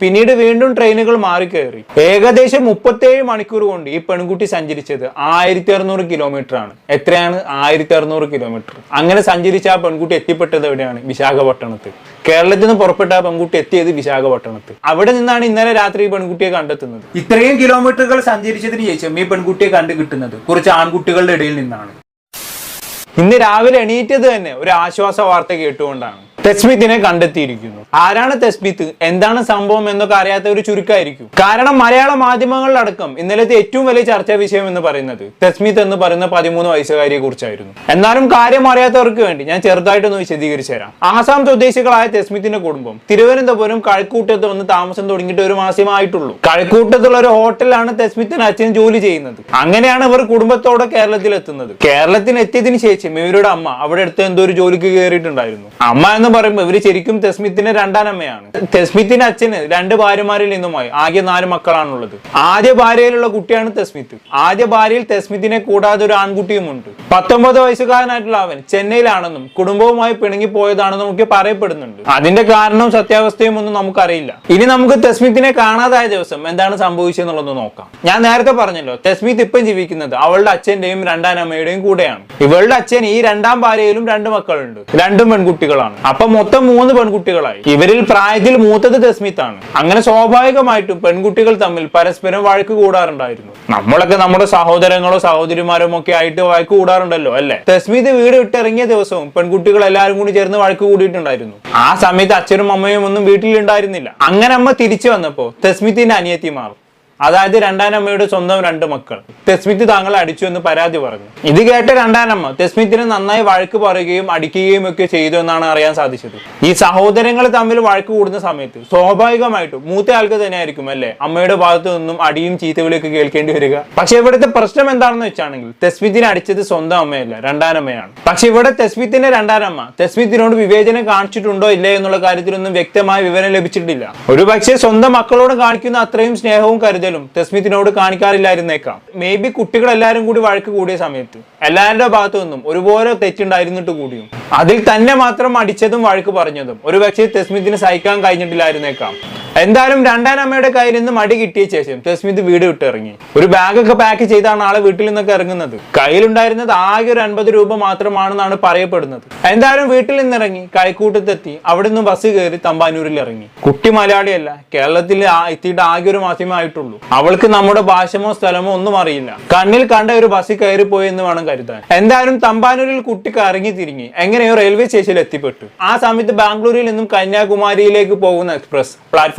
പിന്നീട് വീണ്ടും ട്രെയിനുകൾ മാറി കയറി ഏകദേശം മുപ്പത്തേഴ് മണിക്കൂർ കൊണ്ട് ഈ പെൺകുട്ടി സഞ്ചരിച്ചത് ആയിരത്തി അറുന്നൂറ് കിലോമീറ്റർ ആണ് എത്രയാണ്? ആയിരത്തി അറുന്നൂറ് കിലോമീറ്റർ. അങ്ങനെ സഞ്ചരിച്ച ആ പെൺകുട്ടി എത്തിപ്പെട്ടത് എവിടെയാണ്? വിശാഖപട്ടണത്ത്. കേരളത്തിൽ നിന്ന് പുറപ്പെട്ട ആ പെൺകുട്ടി എത്തിയത് വിശാഖപട്ടണത്ത്. അവിടെ നിന്നാണ് ഇന്നലെ രാത്രി ഈ പെൺകുട്ടിയെ കണ്ടെത്തുന്നത്. ഇത്രയും കിലോമീറ്ററുകൾ സഞ്ചരിച്ചതിന് ശേഷം ഈ പെൺകുട്ടിയെ കണ്ടു കിട്ടുന്നത് കുറച്ച് ആൺകുട്ടികളുടെ ഇടയിൽ നിന്നാണ്. ഇന്ന് രാവിലെ എണീറ്റത് തന്നെ ഒരു ആശ്വാസ വാർത്ത കേട്ടുകൊണ്ടാണ്. തെസ്മിത്തിനെ കണ്ടെത്തിയിരിക്കുന്നു. ആരാണ് തെസ്മിത്ത്? എന്താണ് സംഭവം എന്നൊക്കെ അറിയാത്ത ഒരു ചുരുക്കമായിരിക്കും കാരണം മലയാള മാധ്യമങ്ങളിലടക്കം ഇന്നലത്തെ ഏറ്റവും വലിയ ചർച്ചാ വിഷയം എന്ന് പറയുന്നത് തെസ്മിത്ത് എന്ന് പറയുന്ന പതിമൂന്ന് വയസ്സുകാരിയെ കുറിച്ചായിരുന്നു. എന്നാലും കാര്യം അറിയാത്തവർക്ക് വേണ്ടി ഞാൻ ചെറുതായിട്ടൊന്ന് വിശദീകരിച്ചു തരാം. ആസാം സ്വദേശികളായ തെസ്മിത്തിന്റെ കുടുംബം തിരുവനന്തപുരം കഴക്കൂട്ടത്ത് വന്ന് താമസം തുടങ്ങിയിട്ട് ഒരു മാസമായിട്ടുള്ളൂ. കഴക്കൂട്ടത്തുള്ള ഒരു ഹോട്ടലിലാണ് തെസ്മിത്തിന് അച്ഛൻ ജോലി ചെയ്യുന്നത്. അങ്ങനെയാണ് ഇവർ കുടുംബത്തോടെ കേരളത്തിൽ എത്തുന്നത് കേരളത്തിൽ എത്തിയതിനു ശേഷം ഇവരുടെ അമ്മ അവിടെ അടുത്ത് എന്തോ ഒരു ജോലിക്ക് കയറിയിട്ടുണ്ടായിരുന്നു. അമ്മ എന്ന് പറയുമ്പോൾ ഇവർ ശരിക്കും തെസ്മിത്തിന്റെ രണ്ടാനമ്മയാണ് തെസ്മിത്തിന്റെ അച്ഛന് രണ്ട് ഭാര്യമാരിൽ നിന്നുമായി ആകെ നാല് മക്കളാണുള്ളത്. ആദ്യ ഭാര്യയിലുള്ള കുട്ടിയാണ് തെസ്മിത്ത്. ആദ്യ ഭാര്യയിൽ തെസ്മിത്തിനെ കൂടാതെ ഒരു ആൺകുട്ടിയും ഉണ്ട്. പത്തൊമ്പത് വയസ്സുകാരനായിട്ടുള്ള അവൻ ചെന്നൈയിലാണെന്നും കുടുംബവുമായി പിണങ്ങി പോയതാണെന്നും ഒക്കെ പറയപ്പെടുന്നുണ്ട്. അതിന്റെ കാരണം സത്യാവസ്ഥയും ഒന്നും നമുക്കറിയില്ല. ഇനി നമുക്ക് തെസ്മിത്തിനെ കാണാതായ ദിവസം എന്താണ് സംഭവിച്ചതെന്നുള്ളത് നോക്കാം. ഞാൻ നേരത്തെ പറഞ്ഞല്ലോ തെസ്മിത്ത് ഇപ്പം ജീവിക്കുന്നത് അവളുടെ അച്ഛന്റെയും രണ്ടാനമ്മയുടെയും കൂടെയാണ്. ഇവളുടെ അച്ഛൻ ഈ രണ്ടാം ഭാര്യയിലും രണ്ട് മക്കളുണ്ട്. രണ്ടും പെൺകുട്ടികളാണ്. അപ്പൊ മൊത്തം മൂന്ന് പെൺകുട്ടികളായി. ഇവരിൽ പ്രായത്തിൽ മൂത്തത് ജസ്മിത്താണ്. അങ്ങനെ സ്വാഭാവികമായിട്ടും പെൺകുട്ടികൾ തമ്മിൽ പരസ്പരം വഴക്ക് കൂടാറുണ്ടായിരുന്നു. നമ്മളൊക്കെ നമ്മുടെ സഹോദരങ്ങളോ സഹോദരിമാരോ ഒക്കെ ആയിട്ട് വഴക്ക് കൂടാറുണ്ടല്ലോ അല്ലെ? തെസ്മിത് വീട് വിട്ടിറങ്ങിയ ദിവസവും പെൺകുട്ടികൾ എല്ലാവരും കൂടി ചേർന്ന് വഴക്ക് കൂടിയിട്ടുണ്ടായിരുന്നു. ആ സമയത്ത് അച്ഛനും അമ്മയും ഒന്നും വീട്ടിലുണ്ടായിരുന്നില്ല. അങ്ങനെ അമ്മ തിരിച്ചു വന്നപ്പോ തെസ്മിത്തിന്റെ അനിയത്തിമാർ അതായത് രണ്ടാനമ്മയുടെ സ്വന്തം രണ്ട് മക്കൾ. തെസ്മിത്ത് താങ്കളെ അടിച്ചു എന്ന് പരാതി പറഞ്ഞു. ഇത് കേട്ട രണ്ടാനമ്മ തെസ്മിത്തിന് നന്നായി വഴക്ക് പറയുകയും അടിക്കുകയും ഒക്കെ ചെയ്തു എന്നാണ് അറിയാൻ സാധിച്ചത്. ഈ സഹോദരങ്ങൾ തമ്മിൽ വഴക്ക് കൂടുന്ന സമയത്ത് സ്വാഭാവികമായിട്ടും മൂത്ത ആൾക്ക് തന്നെയായിരിക്കും അല്ലേ? അമ്മയുടെ ഭാഗത്തു നിന്നും അടിയും ചീത്തവിളിയൊക്കെ കേൾക്കേണ്ടി വരിക. പക്ഷെ ഇവിടുത്തെ പ്രശ്നം എന്താണെന്ന് വെച്ചാണെങ്കിൽ തെസ്മിത്തിനെ അടിച്ചത് സ്വന്തം അമ്മയല്ല രണ്ടാനമ്മയാണ്. പക്ഷെ ഇവിടെ തെസ്മിത്തിന്റെ രണ്ടാനമ്മ തെസ്മിത്തിനോട് വിവേചനം കാണിച്ചിട്ടുണ്ടോ ഇല്ലേ എന്നുള്ള കാര്യത്തിലൊന്നും വ്യക്തമായ വിവരം ലഭിച്ചിട്ടില്ല. ഒരു പക്ഷേ സ്വന്തം മക്കളോട് കാണിക്കുന്ന അത്രയും സ്നേഹവും കരുതലും തെസ്മിത്തിനോട് കാണിക്കാറില്ലായിരുന്നേക്കാം. മേ ബി കുട്ടികൾ എല്ലാവരും കൂടി വഴക്ക് കൂടിയ സമയത്ത്. എല്ലാവരുടെ ഭാഗത്തു നിന്നും ഒരുപോലെ തെറ്റുണ്ടായിരുന്നിട്ട് കൂടിയും. അതിൽ തന്നെ മാത്രം അടിച്ചതും വഴക്ക് പറഞ്ഞതും. ഒരു പക്ഷേ തെസ്മിത്തിന് സഹിക്കാൻ കഴിഞ്ഞിട്ടില്ലായിരുന്നേക്കാം. എന്തായാലും രണ്ടാം അമ്മയുടെ കയ്യിൽ നിന്ന് മടി കിട്ടിയ ശേഷം തസ്മിത് വീട് വിട്ടിറങ്ങി ഒരു ബാഗൊക്കെ പാക്ക് ചെയ്താണ് ആളെ വീട്ടിൽ നിന്നൊക്കെ ഇറങ്ങുന്നത്. കയ്യിലുണ്ടായിരുന്നത് ആകെ ഒരു അൻപത് രൂപ മാത്രമാണെന്നാണ് പറയപ്പെടുന്നത്. എന്തായാലും വീട്ടിൽ നിന്നിറങ്ങി കൈക്കൂട്ടത്തെത്തി അവിടെ നിന്ന് ബസ് കയറി തമ്പാനൂരിൽ ഇറങ്ങി. കുട്ടി മലയാളിയല്ല കേരളത്തിൽ എത്തിയിട്ട് ആകെ ഒരു മാസമേ ആയിട്ടുള്ളൂ അവൾക്ക് നമ്മുടെ ഭാഷമോ സ്ഥലമോ ഒന്നും അറിയില്ല. കണ്ണിൽ കണ്ട ഒരു ബസ് കയറി എന്ന് വേണം കരുതാൻ. എന്തായാലും തമ്പാനൂരിൽ കുട്ടി കറങ്ങി തിരിഞ്ഞ് എങ്ങനെയോ റെയിൽവേ സ്റ്റേഷനിൽ എത്തിപ്പെട്ടു. ആ സമയത്ത് ബാംഗ്ലൂരിൽ നിന്നും കന്യാകുമാരിയിലേക്ക് പോകുന്ന എക്സ്പ്രസ്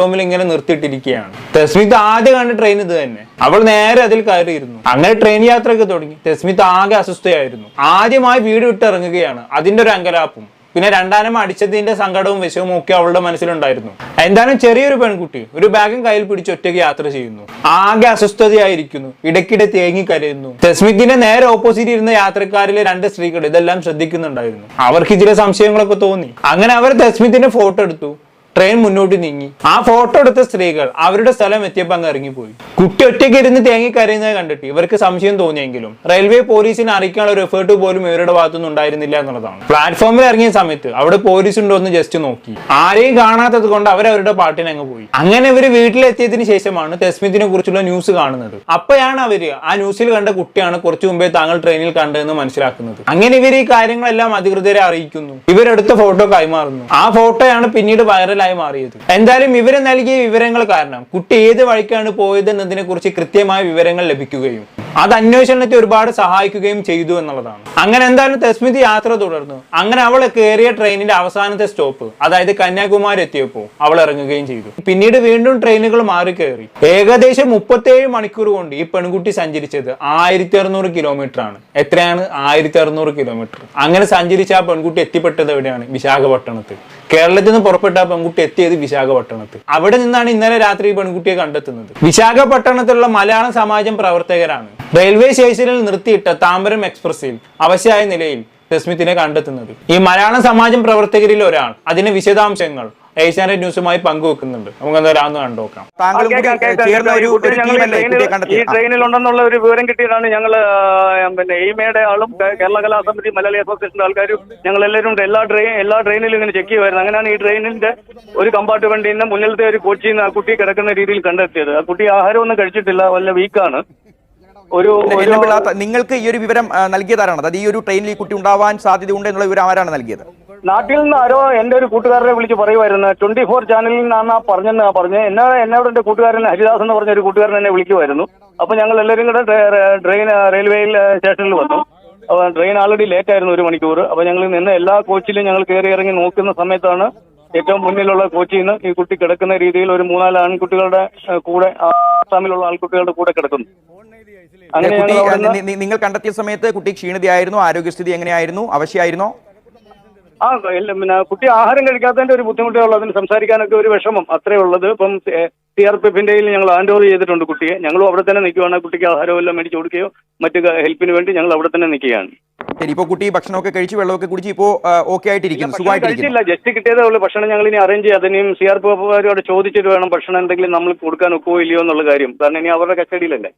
പ്ലാറ്റ്ഫോമിൽ ഇങ്ങനെ നിർത്തിയിട്ടിരിക്കുകയാണ്. തെസ്മിത്ത് ആദ്യം കണ്ട ട്രെയിൻ ഇത് തന്നെ. അവൾ നേരെ അതിൽ കയറിയിരുന്നു. അങ്ങനെ ട്രെയിൻ യാത്രയൊക്കെ തുടങ്ങി. തെസ്മിത്ത് ആകെ അസ്വസ്ഥയായിരുന്നു. ആദ്യമായി വീട് വിട്ടിറങ്ങുകയാണ്. അതിന്റെ ഒരു അങ്കലാപ്പും പിന്നെ രണ്ടാനം അടിച്ചതിന്റെ സങ്കടവും വിഷവും ഒക്കെ അവളുടെ മനസ്സിലുണ്ടായിരുന്നു. എന്തായാലും ചെറിയൊരു പെൺകുട്ടി ഒരു ബാഗും കയ്യിൽ പിടിച്ച് ഒറ്റയ്ക്ക് യാത്ര ചെയ്യുന്നു. ആകെ അസ്വസ്ഥതയായിരിക്കുന്നു. ഇടയ്ക്കിടെ തേങ്ങി കരയുന്നു. തെസ്മിത്തിന്റെ നേരെ ഓപ്പോസിറ്റ് ഇരുന്ന യാത്രക്കാരിലെ രണ്ട് സ്ത്രീകൾ ഇതെല്ലാം ശ്രദ്ധിക്കുന്നുണ്ടായിരുന്നു. അവർക്ക് ചില സംശയങ്ങളൊക്കെ തോന്നി. അങ്ങനെ അവർ തെസ്മിത്തിന്റെ ഫോട്ടോ എടുത്തു. ട്രെയിൻ മുന്നോട്ട് നീങ്ങി. ആ ഫോട്ടോ എടുത്ത സ്ത്രീകൾ അവരുടെ സ്ഥലം എത്തിയപ്പോൾ അങ്ങ് ഇറങ്ങിപ്പോയി. കുട്ടി ഒറ്റയ്ക്ക് ഇരുന്ന് തേങ്ങി കരയുന്നത് കണ്ടിട്ട് ഇവർക്ക് സംശയം തോന്നിയെങ്കിലും റെയിൽവേ പോലീസിനെ അറിയിക്കാനുള്ള ഒരു എഫേർട്ട് പോലും ഇവരുടെ ഭാഗത്തുനിന്ന് ഉണ്ടായിരുന്നില്ല എന്നുള്ളതാണ്. പ്ലാറ്റ്ഫോമിൽ ഇറങ്ങിയ സമയത്ത് അവിടെ പോലീസ് ഉണ്ടോ എന്ന് ജസ്റ്റ് നോക്കി. ആരെയും കാണാത്തത് കൊണ്ട് അവർ അവരുടെ പാട്ടിന് അങ്ങ് പോയി. അങ്ങനെ ഇവർ വീട്ടിലെത്തിയതിനു ശേഷമാണ് തെസ്മിത്തിനെ കുറിച്ചുള്ള ന്യൂസ് കാണുന്നത്. അപ്പോഴാണ് അവർ ആ ന്യൂസിൽ കണ്ട കുട്ടിയാണ് കുറച്ചു മുമ്പേ താങ്കൾ ട്രെയിനിൽ കണ്ടതെന്ന് മനസ്സിലാക്കുന്നത്. അങ്ങനെ ഇവർ ഈ കാര്യങ്ങളെല്ലാം അധികൃതരെ അറിയിക്കുന്നു. ഇവരെടുത്ത ഫോട്ടോ കൈമാറുന്നു. ആ ഫോട്ടോയാണ് പിന്നീട് വൈറലായി മാറിയത് എന്തായാലും ഇവരെ നൽകിയ വിവരങ്ങൾ കാരണം കുട്ടി ഏത് വഴിക്കാണ് പോയത് എന്നതിനെ കുറിച്ച് കൃത്യമായ വിവരങ്ങൾ ലഭിക്കുകയും അത് അന്വേഷണത്തെ ഒരുപാട് സഹായിക്കുകയും ചെയ്തു എന്നുള്ളതാണ്. അങ്ങനെ എന്തായാലും തസ്മിത് യാത്ര തുടർന്നു. അങ്ങനെ അവൾ കയറിയ ട്രെയിനിന്റെ അവസാനത്തെ സ്റ്റോപ്പ് അതായത് കന്യാകുമാരി എത്തിയപ്പോൾ അവൾ ഇറങ്ങുകയും ചെയ്തു. പിന്നീട് വീണ്ടും ട്രെയിനുകൾ മാറി കയറി. ഏകദേശം മുപ്പത്തേഴ് മണിക്കൂർ കൊണ്ട് ഈ പെൺകുട്ടി സഞ്ചരിച്ചത് ആയിരത്തി അറുന്നൂറ് കിലോമീറ്റർ ആണ്. എത്രയാണ്? ആയിരത്തി അറുന്നൂറ് കിലോമീറ്റർ അങ്ങനെ സഞ്ചരിച്ച ആ പെൺകുട്ടി എത്തിപ്പെട്ടത് എവിടെയാണ്? വിശാഖപട്ടണത്ത്. കേരളത്തിൽ നിന്ന് പുറപ്പെട്ട പെൺകുട്ടി എത്തിയത് വിശാഖപട്ടണത്ത് അവിടെ നിന്നാണ് ഇന്നലെ രാത്രി പെൺകുട്ടിയെ കണ്ടെത്തുന്നത്. വിശാഖപട്ടണത്തിലുള്ള മലയാള സമാജം പ്രവർത്തകരാണ്. റെയിൽവേ സ്റ്റേഷനിൽ നിർത്തിയിട്ട താമ്പരം എക്സ്പ്രസിൽ അവശയായ നിലയിൽ രശ്മിത്തിനെ കണ്ടെത്തുന്നത്. ഈ മലയാള സമാജം പ്രവർത്തകരിൽ ഒരാൾ. അതിന്റെ വിശദാംശങ്ങൾ ഏഷ്യാനെറ്റ് ന്യൂസുമായി പങ്കുവെക്കുന്നുണ്ട്. നമുക്ക് എന്തായാലും കേൾക്കാം. ഒരു ഈ ട്രെയിനിൽ- ഉണ്ടെന്നുള്ള ഒരു വിവരം കിട്ടിയതാണ് ഞങ്ങൾ പിന്നെ എയ്മയുടെ ആളും കേരള കേരള കലാസമിതി മലയാളി അസോസിയേഷന്റെ ആൾക്കാരും ഞങ്ങൾ എല്ലാവരും എല്ലാ ട്രെയിൻ എല്ലാ ട്രെയിനിലും ഇങ്ങനെ ചെക്ക് ചെയ്യുമായിരുന്നു. അങ്ങനെയാണ് ഈ ട്രെയിനിന്റെ ഒരു കമ്പാർട്ട്മെന്റിൽ നിന്ന് മുന്നിലത്തെ ഒരു കോച്ചിൽ നിന്ന് ആ കുട്ടി കിടക്കുന്ന രീതിയിൽ കണ്ടെത്തിയത്. ആ കുട്ടി ആഹാരമൊന്നും കഴിച്ചിട്ടില്ല വല്ല വീക്കാണ് ഒരു നിങ്ങൾക്ക് ഈ ഒരു വിവരം നൽകിയതാരാണ്? അതായത് ഈ ഒരു ട്രെയിനിൽ ഈ കുട്ടി ഉണ്ടാവാൻ സാധ്യതയുണ്ട് എന്നുള്ള വിവരം ആരാണ് നൽകിയത്? നാട്ടിൽ നിന്ന് ആരോ എന്റെ ഒരു കൂട്ടുകാരനെ വിളിച്ച് പറയുമായിരുന്നു. ട്വന്റി ഫോർ ചാനലിൽ നിന്നാണ് പറഞ്ഞെന്ന് പറഞ്ഞു എന്നെ എന്നോട് എന്റെ കൂട്ടുകാരൻ ഹരിദാസ് എന്ന് പറഞ്ഞ ഒരു കൂട്ടുകാരൻ എന്നെ വിളിക്കുമായിരുന്നു. അപ്പൊ ഞങ്ങൾ എല്ലാവരും കൂടെ ട്രെ- ട്രെയിൻ റെയിൽവേയിൽ സ്റ്റേഷനിൽ വന്നു. ട്രെയിൻ ആൾറെഡി ലേറ്റ് ആയിരുന്നു ഒരു മണിക്കൂർ. അപ്പൊ ഞങ്ങൾ നിന്ന് എല്ലാ കോച്ചിലും ഞങ്ങൾ കയറി ഇറങ്ങി നോക്കുന്ന സമയത്താണ് ഏറ്റവും മുന്നിലുള്ള കോച്ചിൽ നിന്ന് ഈ കുട്ടി കിടക്കുന്ന രീതിയിൽ ഒരു മൂന്നാൽ ആൺകുട്ടികളുടെ കൂടെ ആസാമിലുള്ള ആൺകുട്ടികളുടെ കൂടെ കിടക്കുന്നു. കുട്ടി നിങ്ങൾ കണ്ടെത്തിയ സമയത്ത് കുട്ടി ക്ഷീണിതയായിരുന്നു ആരോഗ്യസ്ഥിതി എങ്ങനെയായിരുന്നു അവശ്യായിരുന്നോ? ആ ഇല്ല, പിന്നെ കുട്ടി ആഹാരം കഴിക്കാത്തതിന്റെ ഒരു ബുദ്ധിമുട്ടേ ഉള്ളൂ അതിന് സംസാരിക്കാനൊക്കെ ഒരു വിഷമം അത്രേ ഉള്ളത്. ഇപ്പം സി ആർ പി എഫിന്റെ ഞങ്ങൾ ഹാൻഡ് ഓവർ ചെയ്തിട്ടുണ്ട് കുട്ടിയെ. ഞങ്ങളും അവിടെ തന്നെ നിൽക്കുകയാണ് കുട്ടിക്ക് ആഹാരം എല്ലാം മേടിച്ചു കൊടുക്കുകയോ മറ്റു ഹെൽപ്പിന് വേണ്ടി ഞങ്ങൾ അവിടെ തന്നെ നിൽക്കുകയാണ്. ശരി ഇപ്പൊ കുട്ടി ഭക്ഷണമൊക്കെ കഴിച്ച് വെള്ളമൊക്കെ കുടിച്ച് ഇപ്പോ ഓക്കെ ആയിട്ടിരിക്കുന്നു കഴിച്ചില്ല ജസ്റ്റ് കിട്ടിയതേ ഉള്ളൂ. ഭക്ഷണം ഞങ്ങൾ ഇനി അറേഞ്ച് ചെയ്യാം. അതിനും സി ആർ പി എഫുകാരോട് ചോദിച്ചിട്ട് വേണം ഭക്ഷണം എന്തെങ്കിലും നമ്മൾ കൊടുക്കാൻ ഒക്കുവോ ഇല്ലയോ എന്നുള്ള കാര്യം. കാരണം ഇനി അവരുടെ കസ്റ്റഡിയിലല്ലേ.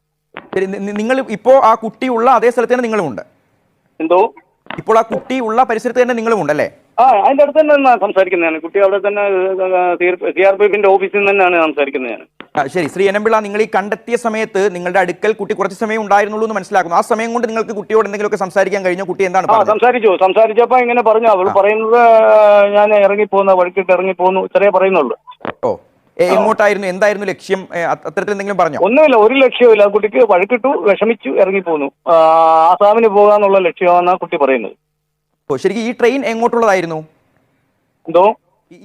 ശരി നിങ്ങൾ ഇപ്പോ ആ കുട്ടി ഉള്ള അതേ സ്ഥലത്ത് തന്നെ നിങ്ങളുമുണ്ട് എന്തോ? ഇപ്പോൾ ആ കുട്ടി ഉള്ള പരിസരത്ത് തന്നെ നിങ്ങളുമുണ്ട് അല്ലേ? ആ അതിന്റെ അടുത്ത് തന്നെ സംസാരിക്കുന്നതാണ് കുട്ടി അവിടെ തന്നെ സി ആർ പി എഫിന്റെ ഓഫീസിൽ നിന്ന് തന്നെയാണ് സംസാരിക്കുന്നത് ഞാൻ. ആ, ശരി. ശ്രീ എനമ്പിള്ള നിങ്ങൾ ഈ കണ്ടെത്തിയ സമയത്ത് നിങ്ങളുടെ അടുക്കൽ കുട്ടി കുറച്ച് സമയം ഉണ്ടായിരുന്നുള്ളൂ എന്ന് മനസ്സിലാക്കുന്നു. ആ സമയം കൊണ്ട് നിങ്ങൾക്ക് കുട്ടിയോട് എന്തെങ്കിലുമൊക്കെ സംസാരിക്കാൻ കഴിഞ്ഞോ? കുട്ടി എന്താണ് സംസാരിച്ചു. സംസാരിച്ചപ്പോ ഇങ്ങനെ പറഞ്ഞു. അവൾ പറയുന്നത് ഞാൻ ഇറങ്ങിപ്പോന്നു വഴിക്കിട്ട് ഇറങ്ങിപ്പോന്നു ഇത്രേ പറയുന്നുള്ളൂ. ഓ. എങ്ങോട്ടായിരുന്നു എന്തായിരുന്നു ലക്ഷ്യം? അത്തരത്തിൽ എന്തെങ്കിലും പറഞ്ഞു? ഒന്നുമില്ല ഒരു ലക്ഷ്യമില്ല ആ കുട്ടിക്ക് വഴിക്കിട്ടു വിഷമിച്ചു ഇറങ്ങി പോന്നു. ആസാമിന് പോകാന്നുള്ള ലക്ഷ്യമാണ് ആ കുട്ടി പറയുന്നത്. ഓ ശരിക്കും ഈ ട്രെയിൻ എങ്ങോട്ടുള്ളതായിരുന്നു? എന്തോ?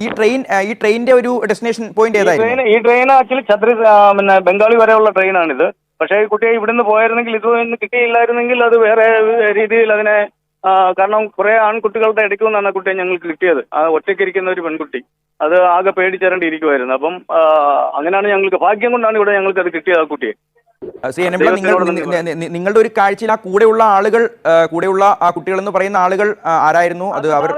ഈ- ട്രെയിൻ ഈ ട്രെയിനിന്റെ ഒരു ഡെസ്റ്റിനേഷൻ പോയിന്റ് ഈ ഏതായിരുന്നു? ട്രെയിൻ ഈ ട്രെയിൻ ആക്ച്വലി ഛത്രി പിന്നെ ബംഗാളി വരെയുള്ള ട്രെയിനാണിത്. പക്ഷേ ഈ കുട്ടിയെ ഇവിടുന്ന് പോയിരുന്നെങ്കിൽ ഇത് കിട്ടിയില്ലായിരുന്നെങ്കിൽ അത് വേറെ രീതിയിൽ അതിനെ കാരണം കുറെ ആൺകുട്ടികളുടെ ഇടയ്ക്ക് നിന്നാണ് കുട്ടിയെ ഞങ്ങൾക്ക് കിട്ടിയത്. ആ ഒറ്റയ്ക്കിരിക്കുന്ന ഒരു പെൺകുട്ടി. അത് ആകെ പേടിച്ചേരണ്ടിയിരിക്കുമായിരുന്നു അപ്പം അങ്ങനെയാണ് ഞങ്ങൾക്ക് ഭാഗ്യം കൊണ്ടാണ് ഇവിടെ ഞങ്ങൾക്ക് അത് കിട്ടിയത് ആ കുട്ടിയെ. ആ, ശ്രീ എനമ്പിള്ള നിങ്ങൾ നിങ്ങളുടെ ഒരു കാഴ്ചയിൽ ആ കൂടെയുള്ള ആളുകൾ കൂടെയുള്ള ആ കുട്ടികൾ എന്ന് പറയുന്ന ആളുകൾ ആരായിരുന്നു? അത് അവർ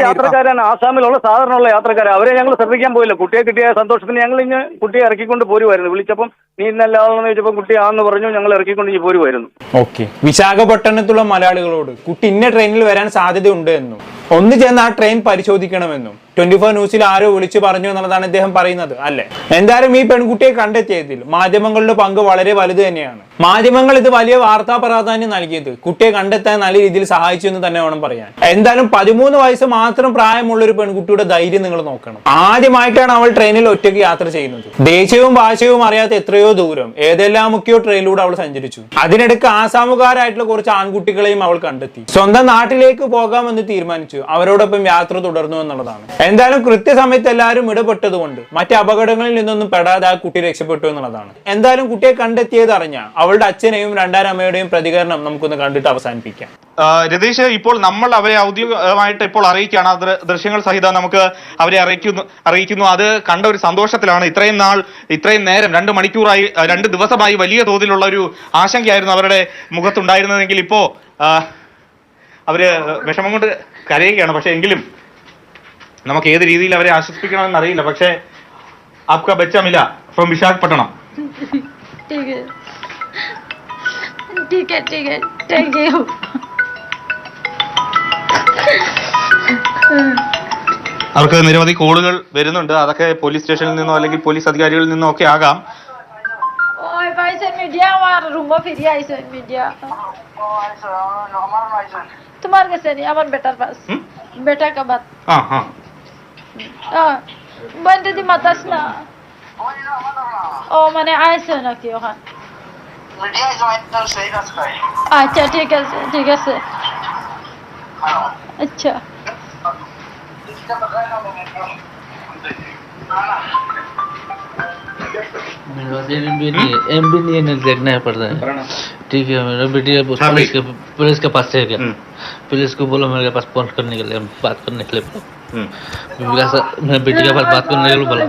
യാത്രക്കാരാണ്. ആസാമിലുള്ള സാധാരണയുള്ള യാത്രക്കാരെ. അവരെ ഞങ്ങൾ ശ്രദ്ധിക്കാൻ പോയില്ല. കുട്ടിയെ കിട്ടിയ സന്തോഷത്തിന് ഞങ്ങൾ ഇങ്ങ് കുട്ടിയെ ഇറക്കിക്കൊണ്ട് പോരുമായിരുന്നു വിളിച്ചപ്പം നീ ഇന്നല്ലാതെന്ന് ചോദിച്ചപ്പോൾ കുട്ടി ആന്ന് പറഞ്ഞു ഞങ്ങൾ ഇറക്കിക്കൊണ്ട് ഇനി പോരുമായിരുന്നു ഓക്കെ. വിശാഖപട്ടണത്തുള്ള മലയാളികളോട് കുട്ടി ഇന്ന ട്രെയിനിൽ വരാൻ സാധ്യതയുണ്ട് എന്നും ഒന്ന് ചെന്ന് ആ ട്രെയിൻ പരിശോധിക്കണമെന്നും ട്വന്റി ഫോർ ന്യൂസിൽ ആരോ വിളിച്ചു പറഞ്ഞു എന്നുള്ളതാണ് അദ്ദേഹം പറയുന്നത് അല്ലെ? എന്തായാലും ഈ പെൺകുട്ടിയെ കണ്ടെത്തിയതിൽ മാധ്യമങ്ങളുടെ പങ്ക് വളരെ വലുത് തന്നെയാണ്. മാധ്യമങ്ങൾ ഇത് വലിയ വാർത്താ പ്രാധാന്യം നൽകിയത്. കുട്ടിയെ കണ്ടെത്താൻ നല്ല രീതിയിൽ സഹായിച്ചു എന്ന് തന്നെ വേണം പറയാൻ. എന്തായാലും പതിമൂന്ന് വയസ്സ് മാത്രം പ്രായമുള്ള ഒരു പെൺകുട്ടിയുടെ ധൈര്യം നിങ്ങൾ നോക്കണം. ആദ്യമായിട്ടാണ് അവൾ ട്രെയിനിൽ ഒറ്റയ്ക്ക് യാത്ര ചെയ്യുന്നത്. ദേശീയവും ഭാഷയും അറിയാത്ത എത്രയോ ദൂരം ഏതെല്ലാം ഏതെല്ലാമൊക്കെയോ ട്രെയിനിലൂടെ അവൾ സഞ്ചരിച്ചു. അതിനിടയ്ക്ക് ആസാമുകാരായിട്ടുള്ള കുറച്ച് ആൺകുട്ടികളെയും അവൾ കണ്ടെത്തി. സ്വന്തം നാട്ടിലേക്ക് പോകാമെന്ന് തീരുമാനിച്ചു. അവരോടൊപ്പം യാത്ര തുടർന്നു എന്നുള്ളതാണ്. എന്തായാലും കൃത്യസമയത്ത് എല്ലാവരും ഇടപെട്ടതുകൊണ്ട് മറ്റ് അപകടങ്ങളിൽ നിന്നൊന്നും പെടാതെ ആ കുട്ടി രക്ഷപ്പെട്ടു എന്നുള്ളതാണ്. എന്തായാലും കുട്ടിയെ കണ്ടെത്തിയത് അറിഞ്ഞ അവളുടെ അച്ഛനെയും രണ്ടാനമ്മയുടെയും പ്രതികരണം നമുക്കൊന്ന് കണ്ടിട്ട് അവസാനിപ്പിക്കാം. രതീഷ് ഇപ്പോൾ നമ്മൾ അവരെ ഔദ്യോഗികമായിട്ട് ഇപ്പോൾ അറിയിക്കുകയാണ്. ദൃശ്യങ്ങൾ സഹിതം നമുക്ക് അവരെ അറിയിക്കുന്നു അറിയിക്കുന്നു. അത് കണ്ട ഒരു സന്തോഷത്തിലാണ്. ഇത്രയും നാൾ ഇത്രയും നേരം രണ്ട് മണിക്കൂറായി രണ്ട് ദിവസമായി വലിയ തോതിലുള്ള ഒരു ആശങ്കയായിരുന്നു അവരുടെ മുഖത്തുണ്ടായിരുന്നതെങ്കിൽ ഇപ്പോ അവർ വിഷമം കൊണ്ട് കരയുകയാണ്. പക്ഷെ എങ്കിലും നമുക്ക് ഏത് രീതിയിൽ അവരെ ആശ്വസിപ്പിക്കണമെന്ന് അറിയില്ല പക്ഷേ ആപ്ക ബച്ചമില്ല ഫ്രം വിശാഖപട്ടണം ठीक है ठीक है ठीक है थैंक यू അവർക്ക് നിരവധി കോളുകൾ വരുന്നുണ്ട് അതൊക്കെ പോലീസ് സ്റ്റേഷനിൽ നിന്നോ അല്ലെങ്കിൽ പോലീസ് അധികാരികളിൽ നിന്നോ ഒക്കെ ആകാം ओए भाई सर मीडिया हमारा रूम में फिर आई सर मीडिया तुम्हारे कैसे नहीं हमारे बेटा पास बेटा का बात ആ ആ हाँ Ah, banda di matas na. ও মানে আইসো নাকি ওখানে আচ্ছা ঠিক আছে ঠিক আছে। আচ্ছা আচ্ছা। मेरा एम भी नहीं है एम भी नहीं है देखना पड़ता है ठीक है मेरा बेटी अब हाँ पुलिस के पुलिस के पास से गया हम्म। पुलिस को बोलो मेरे पास फोन करने के लिए बात करने के लिए ഉം. विकास मेरे बेटी के पास बात करने के लिए बोला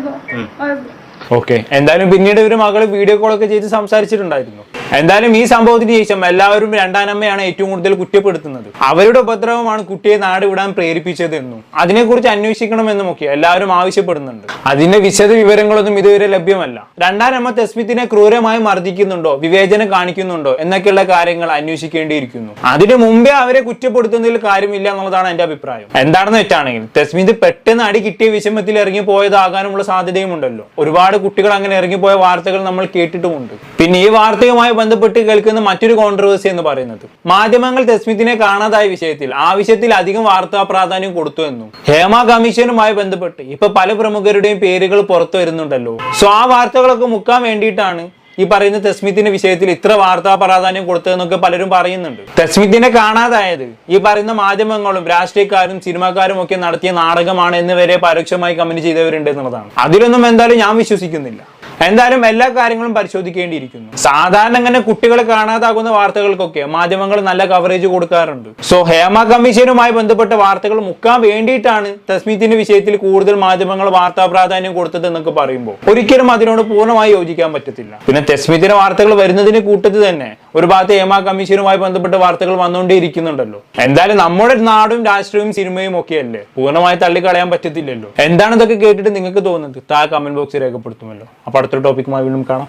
ഓക്കെ എന്തായാലും പിന്നീട് ഇവര് മകള് വീഡിയോ കോൾ ഒക്കെ ചെയ്ത് സംസാരിച്ചിട്ടുണ്ടായിരുന്നു എന്തായാലും ഈ സംഭവത്തിന് ശേഷം എല്ലാവരും രണ്ടാനമ്മയാണ് ഏറ്റവും കൂടുതൽ കുറ്റപ്പെടുത്തുന്നത്. അവരുടെ ഉപദ്രവമാണ് കുട്ടിയെ നാട് വിടാൻ പ്രേരിപ്പിച്ചത് പ്രേരിപ്പിച്ചതെന്നും അതിനെക്കുറിച്ച് അന്വേഷിക്കണമെന്നും ഒക്കെ എല്ലാവരും ആവശ്യപ്പെടുന്നുണ്ട്. അതിന്റെ വിശദ വിവരങ്ങളൊന്നും ഇതുവരെ ലഭ്യമല്ല. രണ്ടാനമ്മ തെസ്മിത്തിനെ ക്രൂരമായി മർദ്ദിക്കുന്നുണ്ടോ വിവേചനം കാണിക്കുന്നുണ്ടോ എന്നൊക്കെയുള്ള കാര്യങ്ങൾ അന്വേഷിക്കേണ്ടിയിരിക്കുന്നു. അതിനു മുമ്പേ അവരെ കുറ്റപ്പെടുത്തുന്നതിൽ കാര്യമില്ല എന്നുള്ളതാണ് എന്റെ അഭിപ്രായം. എന്താണെന്ന് വെച്ചാണെങ്കിൽ തെസ്മിത് പെട്ടെന്ന് അടി കിട്ടിയ വിഷമത്തിൽ ഇറങ്ങി പോയതാകാനുള്ള സാധ്യതയുമുണ്ടല്ലോ. ഒരുപാട് കുട്ടികൾ അങ്ങനെ ഇറങ്ങിപ്പോയ വാർത്തകൾ നമ്മൾ കേട്ടിട്ടുമുണ്ട്. പിന്നെ ഈ വാർത്തയുമായി ബന്ധപ്പെട്ട് കേൾക്കുന്ന മറ്റൊരു കോൺട്രവേഴ്സി എന്ന് പറയുന്നത്. മാധ്യമങ്ങൾ തസ്മിത്തിനെ കാണാതായ വിഷയത്തിൽ ആവശ്യത്തിൽ അധികം വാർത്താ പ്രാധാന്യം കൊടുത്തു എന്നും. ഹേമ കമ്മീഷനുമായി ബന്ധപ്പെട്ട് ഇപ്പൊ പല പ്രമുഖരുടെയും പേരുകൾ പുറത്തു വരുന്നുണ്ടല്ലോ. സോ ആ വാർത്തകളൊക്കെ മുക്കാൻ വേണ്ടിയിട്ടാണ് ഈ പറയുന്ന തെസ്മിത്തിന്റെ വിഷയത്തിൽ ഇത്ര വാർത്താ പ്രാധാന്യം കൊടുത്തതെന്നൊക്കെ പലരും പറയുന്നുണ്ട്. തസ്മിത്തിനെ കാണാതായത് ഈ പറയുന്ന മാധ്യമങ്ങളും രാഷ്ട്രീയക്കാരും സിനിമാക്കാരും ഒക്കെ നടത്തിയ നാടകമാണ് എന്ന് വരെ പരോക്ഷമായി കമന്റ് ചെയ്തവരുണ്ട് എന്നുള്ളതാണ്. അതിലൊന്നും എന്തായാലും ഞാൻ വിശ്വസിക്കുന്നില്ല. എന്തായാലും എല്ലാ കാര്യങ്ങളും പരിശോധിക്കേണ്ടിയിരിക്കുന്നു. സാധാരണ ഇങ്ങനെ കുട്ടികളെ കാണാതാകുന്ന വാർത്തകൾക്കൊക്കെ മാധ്യമങ്ങൾ നല്ല കവറേജ് കൊടുക്കാറുണ്ട്. സോ ഹേമ കമ്മീഷനുമായി ബന്ധപ്പെട്ട വാർത്തകൾ മുക്കാൻ വേണ്ടിയിട്ടാണ് തസ്മിത്തിന്റെ വിഷയത്തിൽ കൂടുതൽ മാധ്യമങ്ങൾ വാർത്താ പ്രാധാന്യം കൊടുത്തത് എന്നൊക്കെ പറയുമ്പോൾ ഒരിക്കലും അതിനോട് പൂർണമായി യോജിക്കാൻ പറ്റത്തില്ല. പിന്നെ തസ്മീത്തിന്റെ വാർത്തകൾ വരുന്നതിന് കൂട്ടത്തിൽ തന്നെ ഒരു ഭാഗത്ത് ഹേമ കമ്മീഷനുമായി ബന്ധപ്പെട്ട വാർത്തകൾ വന്നുകൊണ്ടേയിരിക്കുന്നുണ്ടല്ലോ. എന്തായാലും നമ്മുടെ നാടും രാഷ്ട്രീയവും സിനിമയും ഒക്കെയല്ലേ? പൂർണമായി തള്ളിക്കളയാൻ പറ്റത്തില്ലല്ലോ. എന്താണ് ഇതൊക്കെ കേട്ടിട്ട് നിങ്ങൾക്ക് തോന്നുന്നത്? താ കമന്റ് ബോക്സിൽ രേഖപ്പെടുത്തുമല്ലോ. അപ്പൊ അടുത്തൊരു ടോപ്പിക്കുമായി വീണ്ടും കാണാം.